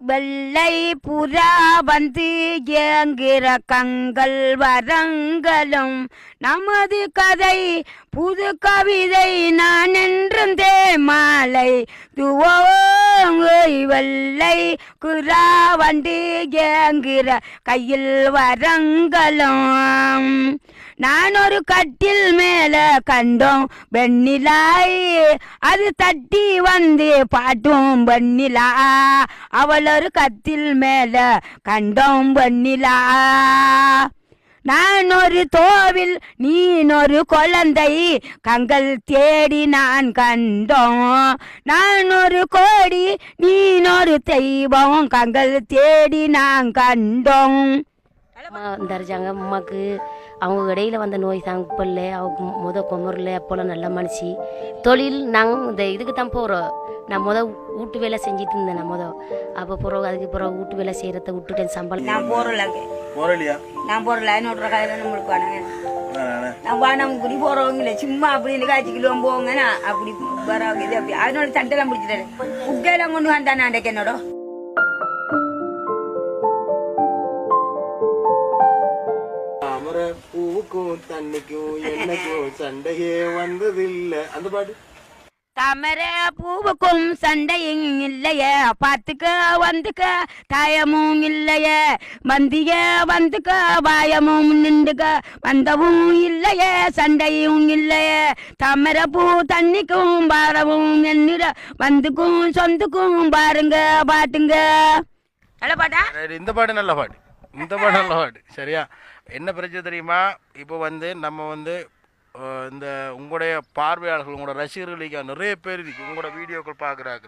வெள்ளை புறா வந்து ஏங்குற கங்கள் வரங்களும் நமது கதை புது கவிதை நான் என்றே மாலை. துவோங்கை வெள்ளை குறா வந்து ஏங்குற கையில் வரங்களும் நான் ஒரு கட்டில் மேல கண்டோம் வெண்ணிலாய். அது தட்டி வந்து பாட்டும் வெண்ணிலா. அவள் ஒரு கத்தில் மேல கண்டோம் வெண்ணிலா. நான் ஒரு தோவில் நீனொரு ஒரு குழந்தை. கங்கள் தேடி நான் கண்டோம். நான் ஒரு கோடி நீ ஒரு தெய்வம். கங்கள் தேடி நான் கண்டோம். அம்மா அம்மாக்கு அவங்க இடையில வந்த நோய் தாங்கப்படல அவங்க முத குமரில் அப்போல்லாம் நல்ல மனுஷி. தொழில் நாங்கள் இந்த இதுக்கு தான் போகிறோம் நான் முத வீட்டு வேலை செஞ்சுட்டு இருந்தேன் நான் முத. அப்போ பிறகு அதுக்கு பிறகு வீட்டு வேலை செய்கிறத விட்டுட்டேன் சம்பளம். நான் போறல முரளியா நான் போறல இன்னொரு கதையில நம்மளுக்கு வேணாங்க நான் வானம் குடி போறவங்க இல்லை சும்மா அப்படி காய்ச்சி கிலோ போங்கன்னா அப்படி வரவங்க இது அப்படி. அதனால சண்டைலாம் பிடிச்சிட்டாரு உக்கையெல்லாம் கொண்டு வந்தான் நான் என்னோட. தண்ணிக்கும் என்னைக்கும் சண்டையே வந்ததில்லை. அந்த பாட்டு? தாமர பூவுக்கும் சண்டையும் இல்லையே. பார்த்துக்க வந்துக்க தாயமும் இல்லையே. வந்திய வந்துக்க வாயமும் நின்றுக்க. வந்தவும் இல்லையே சண்டையும் இல்லையே. தாமர பூ தண்ணிக்கும் பாரவும் என்னிட வந்துக்கும் சொந்துக்கும் பாருங்க பாட்டுங்க. நல்ல பாட்டா? இந்த பாட்டு நல்ல பாட்டு. இந்த பாட்டு நல்ல பாட்டு. சரியா? என்ன பிரச்சனை தெரியுமா? இப்போ வந்து நம்ம வந்து இந்த உங்களுடைய பார்வையாளர்கள் உங்களோட ரசிகர்களுக்கு நிறைய பேர் இருக்கு. உங்களோட வீடியோக்கள் பார்க்குறாங்க.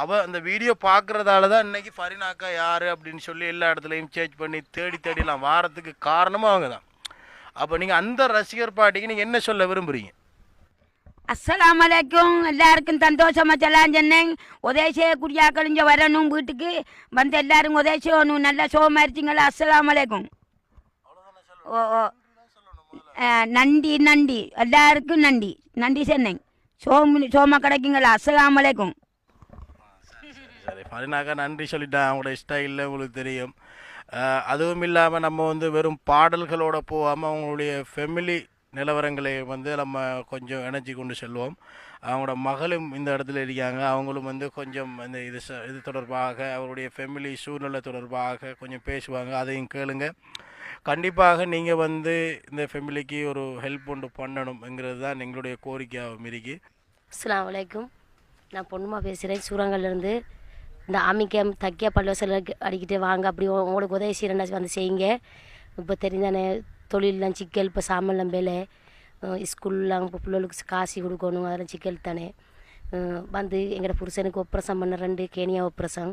அவள் அந்த வீடியோ பார்க்குறதால தான் இன்னைக்கு ஃபரினாக்கா யார் அப்படின்னு சொல்லி எல்லா இடத்துலையும் சேர்ச் பண்ணி தேடி தேடிலாம் வாரத்துக்கு காரணமும் அவங்க தான் அப்போ நீங்கள் அந்த ரசிகர் பாட்டிக்கு நீங்கள் என்ன சொல்ல விரும்புகிறீங்க அஸ்லாம் அலைக்கும் எல்லாருக்கும் சந்தோஷமாக செல்லாம் சொன்னேன். உதேசிய குடியாக்கள் இங்கே வரணும் வீட்டுக்கு. வந்து எல்லாரும் உதவி செய்யணும் நல்லா சோமாரிச்சிங்களா? அஸ்லாம் வலைக்கும் அலைக்கும் ஓ ஓ அஹ், நன்றி நன்றி எல்லாருக்கும் நன்றி நன்றி சென்னை. சோமு சோமா கிடைக்குங்களா? அஸ்ஸலாமு அலைக்கும். சரி ஃபரினாக்கா நன்றி சொல்லிட்டேன். அவங்களோட ஸ்டைலில் உங்களுக்கு தெரியும். அதுவும் இல்லாமல் நம்ம வந்து வெறும் பாடல்களோடு போகாமல் அவங்களுடைய ஃபெமிலி நிலவரங்களை வந்து நம்ம கொஞ்சம் இணைச்சி கொண்டு செல்வோம். அவங்களோட மகளும் இந்த இடத்துல இருக்காங்க. அவங்களும் வந்து கொஞ்சம் இந்த இது ச- இது தொடர்பாக அவருடைய ஃபெமிலி சூழ்நிலை தொடர்பாக கொஞ்சம் பேசுவாங்க. அதையும் கேளுங்கள் கண்டிப்பாக நீங்கள் வந்து இந்த ஃபேமிலிக்கு ஒரு ஹெல்ப் ஒன்று பண்ணணுங்கிறது தான் எங்களுடைய கோரிக்கையாகவும் இருக்கு அஸ்லாம் வலைக்கும் நான் பொண்ணுமா பேசுகிறேன் சூரங்கல்லேருந்து இந்த ஆமிக்கம் தக்கியா பள்ளிவாசல் அடிக்கிட்டு வாங்க. அப்படி உங்களுக்கு உதவி செய்கிறேன்னா வந்து செய்யுங்க. இப்போ தெரிஞ்சானே தொழிலெலாம் சிக்கல். இப்போ சாமான்லாம் வேலை. ஸ்கூல்லாம் இப்போ பிள்ளைகளுக்கு காசு கொடுக்கணும். அதெல்லாம் சிக்கல் தானே. வந்து எங்களோட புருஷனுக்கு ஒப்ரசம் பண்ண ரெண்டு கேனியா ஒப்ரசம்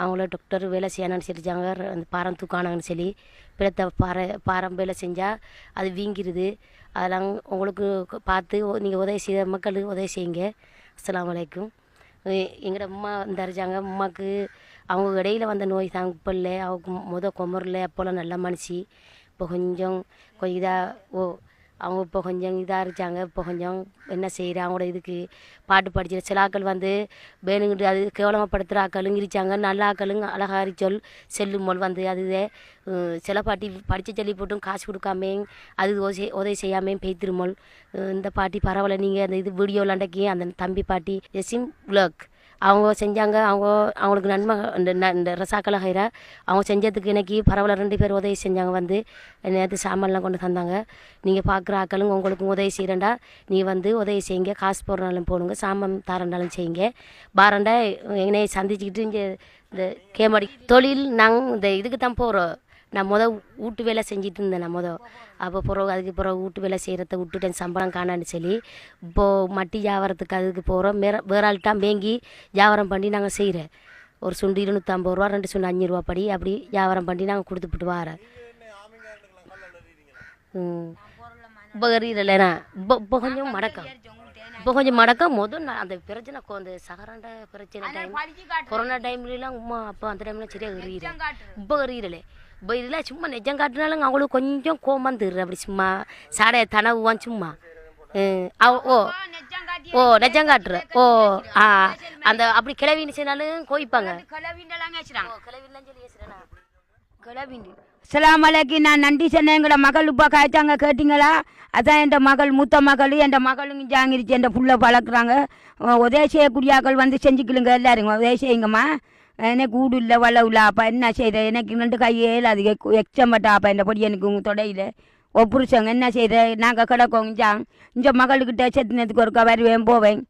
அவங்கள டாக்டர் வேலை செய்யணும்னு சொல்லிச்சாங்க அந்த பாரம் தூக்கானாங்கன்னு சொல்லி பிறத்த பாறை பாரம் வேலை செஞ்சால் அது வீங்கிருது. அதெல்லாம் உங்களுக்கு பார்த்து நீங்கள் உதவி செய்ய மக்களுக்கு உதவி செய்யுங்க. அஸ்லாம் வலைக்கும் எங்களோட அம்மா வந்தாருச்சாங்க அம்மாவுக்கு அவங்க இடையில வந்த நோய் தாங்க இப்போ இல்லை அவங்க முத குமரில் அப்போல்லாம் நல்லா மனுஷி. இப்போ கொஞ்சம் கொஞ்சம் இதாக ஓ அவங்க இப்போ கொஞ்சம் இதாக இருக்காங்க. இப்போ கொஞ்சம் என்ன செய்கிற அவங்களோட இதுக்கு பாட்டு படிக்கிற சில ஆக்கள் வந்து வேணுங்கிட்டு அது கேவலமாகப்படுத்துகிற ஆக்களும் இருக்காங்க நல்ல ஆக்களும் அழகாரி சொல் செல்லும் போல் வந்து அது சில பாட்டி படித்து சொல்லி போட்டும் காசு கொடுக்காமே அது உதவி உதவி செய்யாமல் பெய்திருமோல் இந்த பாட்டி பரவாயில்ல. நீங்கள் அந்த இது வீடியோ விளாண்டக்கி அந்த தம்பி பாட்டி எசிம் விளாக். அவங்க செஞ்சாங்க அவங்க அவங்களுக்கு நன்மை இந்த இந்த ரசாக்கல ஹைரா அவங்க செஞ்சதுக்கு இன்னைக்கு பரவாயில்ல ரெண்டு பேர் உதவி செஞ்சாங்க வந்து. நேற்று சாமான்லாம் கொண்டு தந்தாங்க. நீங்கள் பார்க்குற ஆக்களும் உங்களுக்கும் உதவி செய்கிறேன்டா நீ வந்து உதவி செய்யுங்க. காசு போடுறனாலும் போடுங்க. சாமான் தரனாலும் செய்யுங்க. பாரண்டா என்னை சந்திச்சுக்கிட்டு இங்கே இந்த கேமாடி தொழில் நாங்கள் இந்த இதுக்கு தான் போகிறோம் நான் முத வீட்டு வேலை செஞ்சுட்டு இருந்தேன் நான் முத. அப்போ பிறகு அதுக்கு பிறகு வீட்டு வேலை செய்கிறத விட்டுட்டேன் சம்பளம் காணான்னு சொல்லி. இப்போது மட்டி வியாபாரத்துக்கு அதுக்கு போகிறோம் வேற வேற ஆள்கிட்ட வேங்கி வியாபாரம் பண்ணி நாங்கள் செய்கிறேன் ஒரு சுண்டு இருநூற்றம்பது ரூபா ரெண்டு சுண்டு அஞ்சு ரூபா படி அப்படி வியாபாரம் பண்ணி நாங்கள் கொடுத்துட்டு வாரேன். இப்போ எறியலைண்ணா இப்போ இப்போ கொஞ்சம் மடக்கம். இப்போ கொஞ்சம் மடக்கம். முதல் நான் அந்த பிரச்சனை அந்த சகராண்ட பிரச்சனை டைம் கொரோனா டைம்லலாம் உமா அப்போ அந்த டைம்ல சரியா எறிகிறேன் இப்போ இப்போ இதில் சும்மா நிஜம் காட்டினாலும் அவங்களுக்கு கொஞ்சம் கோமம் தருது அப்படி சும்மா சாடைய தனவுவான் சும்மா. ஓ ஓ நெஜம் காட்டுற. ஓ ஆ அந்த அப்படி கிளவின்னு சொன்னாலும் கோயிப்பாங்க அஸ்ஸலாமு அலைக்கும் நான் நன்றி சொன்னேன். எங்களோட மகள் இப்போ காய்ச்சாங்க கேட்டிங்களா? அதான் என் மகள் மூத்த மகள் என் மகளும் ஜாங்கிருச்சு என் புள்ள பழக்கிறாங்க உதவி செய்யக்கூடியாக்கள் வந்து செஞ்சுக்கலுங்க எல்லாருங்க உதவி செய்யுங்கம்மா என்ன கூடு இல்லை வளவு இல்லை அப்போ என்ன செய்த எனக்கு ரெண்டு கையே அது எக்ஸம்பட்டா அப்போ இந்த பொடி எனக்கு உங்கள் தொடையில் ஓ புருஷங்க என்ன செய்த நாங்கள் கிடக்கோங்க இந்த மகள்கிட்ட செத்தினத்துக்கு ஒருக்கா வருவேன் போவேன்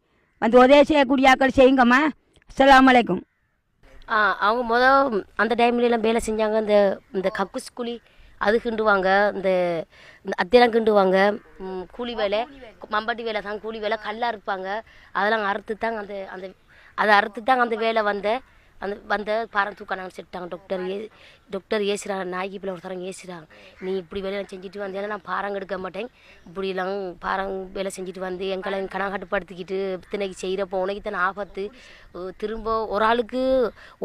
வந்து உதவி செய்யக்கூடியாக்கள் செய்யுங்கம்மா அஸ்லாம் வலைக்கும் ஆ அவங்க முத அந்த டைம்ல வேலை செஞ்சாங்க இந்த இந்த கக்குஸ் கூலி அது கிண்டுவாங்க இந்த இந்த அத்திரம் கிண்டுவாங்க கூலி வேலை மம்பட்டி வேலை தான் கூலி வேலை கல்லாக இருப்பாங்க அதெல்லாம் அறுத்து தாங்க அந்த அந்த அதை அறுத்து தாங்க அந்த வேலை வந்தேன் அந்த வந்த பாரம் தூக்கானாங்கன்னு சொல்லிட்டாங்க டாக்டர் ஏ டாக்டர் ஏசுறாங்க. நாய்க்கு பிள்ளை ஒருத்தரங்க ஏசுறாங்க. நீ இப்படி வேலையெல்லாம் செஞ்சுட்டு வந்தேன்னா நான் பாரம் எடுக்க மாட்டேன். இப்படிலாம் பாரம் வேலை செஞ்சுட்டு வந்து எங்களை கணக்கட்டுப்படுத்திக்கிட்டு இத்தனைக்கு செய்கிறப்போ உனக்கு இத்தனை ஆபத்து. திரும்ப ஒரு ஆளுக்கு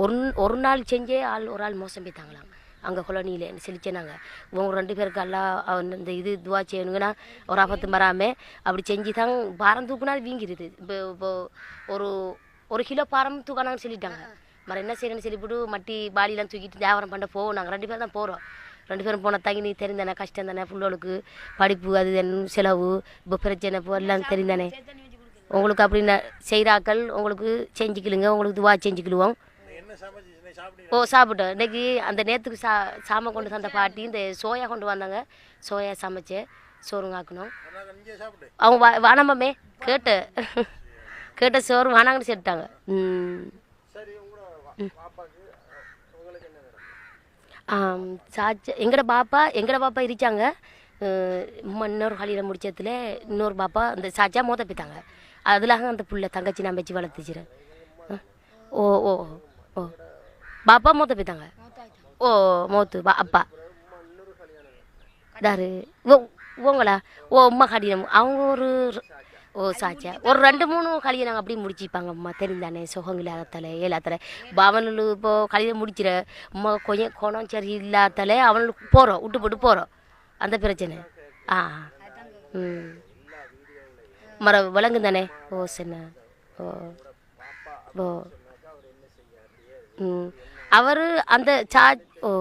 ஒரு ஒரு நாள் செஞ்சே ஆள் ஒரு ஆள் மோசம் போய்த்தாங்களாம் அங்கே கொலனியில் செழிச்சேனாங்க இவங்க ரெண்டு பேருக்கு எல்லாம் இந்த இது இதுவாக செய்யணுங்கன்னா ஒரு ஆபத்து வராமல் அப்படி செஞ்சு தான் பாரம் தூக்குனா அது வீங்கிடுது இப்போ இப்போ ஒரு ஒரு கிலோ பாரம் தூக்கினாங்கன்னு சொல்லிட்டாங்க. மறு என்ன செய்யணும்னு சொல்லிவிட்டு மட்டி பாடியெல்லாம் தூக்கிட்டு வியாபாரம் பண்ண போவோம். நாங்கள் ரெண்டு பேரும் தான் போகிறோம் ரெண்டு பேரும் போனால் தங்கி நீ தெரிந்தானே கஷ்டம் தானே பிள்ளைகளுக்கு படிப்பு அது என்ன செலவு இப்போ பிரச்சனை போ எல்லாம் தெரிந்தானே உங்களுக்கு அப்படின்னு செய்கிறாக்கள் உங்களுக்கு செஞ்சுக்கிலுங்க உங்களுக்கு துவா செஞ்சுக்கிடுவோம் ஓ சாப்பிட்டோம். இன்னைக்கு அந்த நேற்றுக்கு சா சாமை கொண்டு வந்த பாட்டி இந்த சோயா கொண்டு வந்தாங்க. சோயா சமைச்சு சோறுங்க ஆக்கணும் அவங்க வ வானம்மே கேட்ட. கேட்ட சோறு வானாங்கன்னு சொல்லிட்டாங்க. ம். சாச்சா எங்கட பாப்பா எங்கட பாப்பா இருச்சாங்க. இன்னொரு ஹாலியில் முடிச்சதுல இன்னொரு பாப்பா அந்த சாச்சா மோத போய்த்தாங்க அதுலாக அந்த புள்ள தங்கச்சி நான் வச்சு வளர்த்துச்சிரு ஓ ஓ ஓ. பாப்பா மோத்த போய்த்தாங்க ஓ மோத்து பா அப்பா. தாரு ஓ உங்களா? ஓ உம்மா கல்யாணம் அவங்க ஒரு ஓ சாச்சா ஒரு ரெண்டு மூணு கல்யாணம் அப்படி முடிச்சிப்பாங்க. அம்மா தெரிந்தானே சுகம் இல்லாதத்தால இப்போ அவனுக்கு இப்போ கல்யாணம் முடிச்சிட அம்மா கொஞ்சம் குணம் சரி இல்லாதால அவனுக்கு போகிறோம் விட்டு போட்டு போகிறோம் அந்த பிரச்சனை. ஆ ம். மர விலங்கு தானே? ஓ சின்ன. ஓ. ஓ. ம். அவர் அந்த சா ஓ.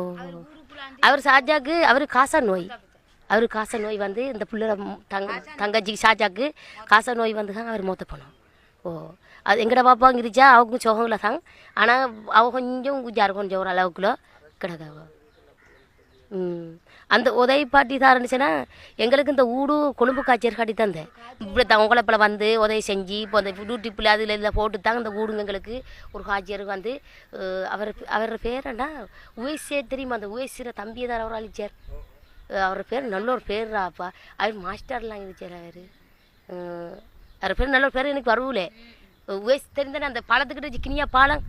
அவர் சாஜாக்கு அவர் காசா நோய். அவர் காச நோய் வந்து இந்த பிள்ளை தங்க தங்கச்சிக்கு ஷாஜாக்கு காச நோய் வந்து தான் அவர் மூத்த போனோம் ஓ அது எங்கட பாப்பா இருந்துச்சா? அவங்க சோகங்கள தான் ஆனால் அவ கொஞ்சம் குஜார் கொஞ்சம் ஒரு அளவுக்குள்ள கிடக்காவ. ம் அந்த உதவி பாட்டி தான் இருந்துச்சுன்னா எங்களுக்கு இந்த ஊடு கொழும்பு காய்ச்சல் காட்டி தந்தேன் இப்படி தான் உங்களை போல வந்து உதவி செஞ்சு இப்போ அந்த யூடியூப்பில் அதில் இதில் போட்டு தான் இந்த ஊடுங்க எங்களுக்கு ஒரு காய்ச்சல் வந்து அவர் அவர் பேர் என்ன? உயசே தெரியுமா அந்த உயசிற தம்பியை தான் அவர் அழிச்சார் அவர் பேர் நல்ல ஒரு பேர்ராப்பா. அவர் மாஸ்டர்லாம் இருந்துச்சார் அவர் அவர் பேர் நல்ல ஒரு பேர் எனக்கு வரவுல. வயசு தெரிந்தானே அந்த பாலத்துக்கிட்ட சிக்கினியா பாலம்.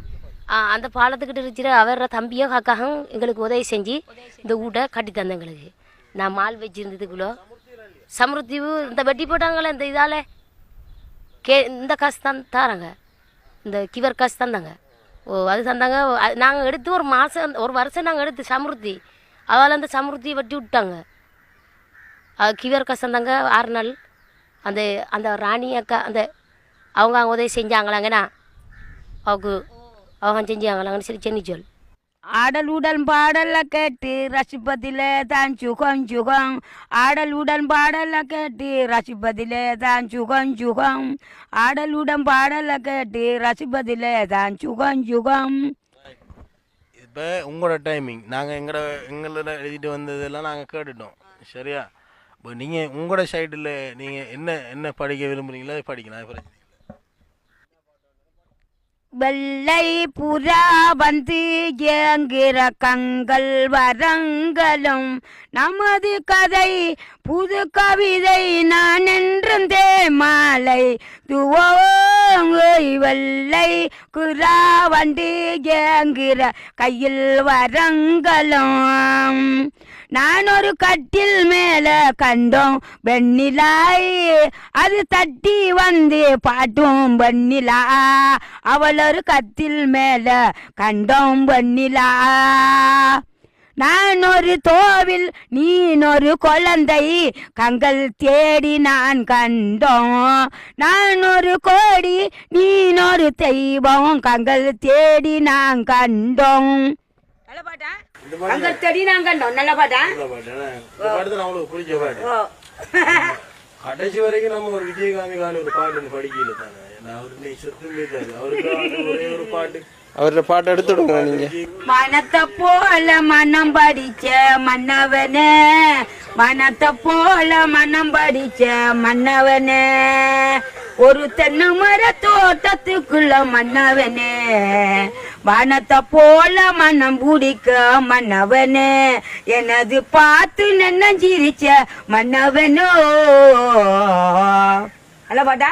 அந்த பாலத்துக்கிட்ட இருக்கிற அவர தம்பியும் அக்காவும் எங்களுக்கு உதவி செஞ்சு இந்த வீட்டை கட்டி தந்தேன் எங்களுக்கு. நான் மால் வச்சிருந்ததுக்குள்ளோ. சமருத்தி இந்த வெட்டி போட்டாங்களே இந்த இதால்? கே இந்த காசு தான் தாராங்க. இந்த கிவர் காசு தந்தாங்க. ஓ அது தந்தாங்க. நாங்கள் எடுத்து ஒரு மாதம் ஒரு வருஷம் நாங்கள் எடுத்து சமருத்தி. அவள் அந்த சமருத்தியை வெட்டி விட்டாங்க. அது கசந்தாங்க ஆறு நாள் அந்த அந்த ராணி அக்கா அந்த அவங்க அவங்க உதவி செஞ்சாங்களாங்கண்ணா. அவங்க அவங்க செஞ்சாங்களாங்கன்னு சொல்லி சென்னி சொல். ஆடல் உடல் பாடல கேட்டு ரசிப்பதில தான் சுகம் சுகம். ஆடல் உடல் பாடல கேட்டு ரசிப்பதில தான் சுகம் சுகம். ஆடல் உடன் பாடல கேட்டு ரசிப்பதில தான் சுகம் சுகம். இப்போ உங்களோட டைமிங் நாங்கள் எங்களோட எங்களோட எழுதிட்டு வந்ததெல்லாம் நாங்கள் கேட்டுட்டோம். சரியா? இப்போ நீங்கள் உங்களோட சைடில் நீங்கள் என்ன என்ன படிக்க விரும்புகிறீங்களோ அதை படிக்கலாம் பிரச்சனை வெள்ளை புறா வந்து ஏங்குற கண்கள் வரங்களும் நமது கதை புது கவிதை நான் என்றும் மாலை. துவோ குரா ஏங்குற கையில் வரங்களும் நான் ஒரு கட்டில் மேல கண்டோம் வெண்ணிலாய். அது தட்டி வந்து பாட்டும் வெண்ணிலா. அவள் ஒரு கத்தில் மேல கண்டோம் வெண்ணிலா. நான் ஒரு தோவில் நீன் ஒரு குழந்தை. கங்கள் தேடி நான் கண்டோம். நான் ஒரு கோடி நீன் ஒரு தெய்வம். கங்கள் தேடி நான் கண்டோம். நல்ல பாட்டா? கங்கள் தேடி நான் கண்டோம். நல்ல பாட்டா? தான் கடைசி வரைக்கும் நம்ம ஒரு விஜயகாந்திகான ஒரு பாட்டு படிக்கல தானே? ஏன்னா அவரு நீ செத்து போயிட்டாரு அவருக்கு ஒரே ஒரு பாட்டு. அவர்கிட்ட பாட்டு எடுத்து விடுங்க நீங்க. மனத்தை போல மனம் படிச்ச மன்னவனே மனத்தை போல மனம் படிச்ச மன்னவனே ஒரு தென்னை மர தோட்டத்துக்குள்ள மன்னவனே வானத்தை போல மனம் பிடிக்க மன்னவனே எனது பார்த்து நென்னஞ்சிரிச்ச மன்னவனோ. அல்ல பாட்டா?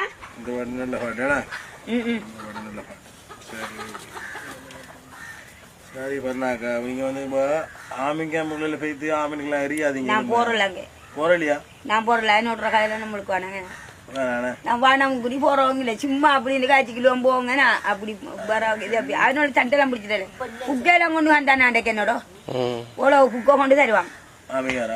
நல்ல பாட்டு நல்ல பாட்டு. சரி. பண்ணாக்கா நீங்க வந்து இப்போ ஆமிங்க முள்ளில் போய்த்து ஆமின்கெல்லாம் எரியாதீங்க நான் போறலங்க போறலையா நான் போறல என்னோட கதையில நம்மளுக்கு வேணாங்க வேணாண்ணே நான் வானம் குடி போறவங்க இல்லை சும்மா அப்படி இந்த காய்ச்சி கிலோ போங்கண்ணா அப்படி வரவங்க இது அப்படி. அதனோட சண்டைலாம் பிடிச்சிட்டாரு குக்கையெல்லாம் கொண்டு வந்தானே அன்றைக்கு என்னோட? ஓலோ குக்கை கொண்டு தருவாங்க ஆமிங்காரா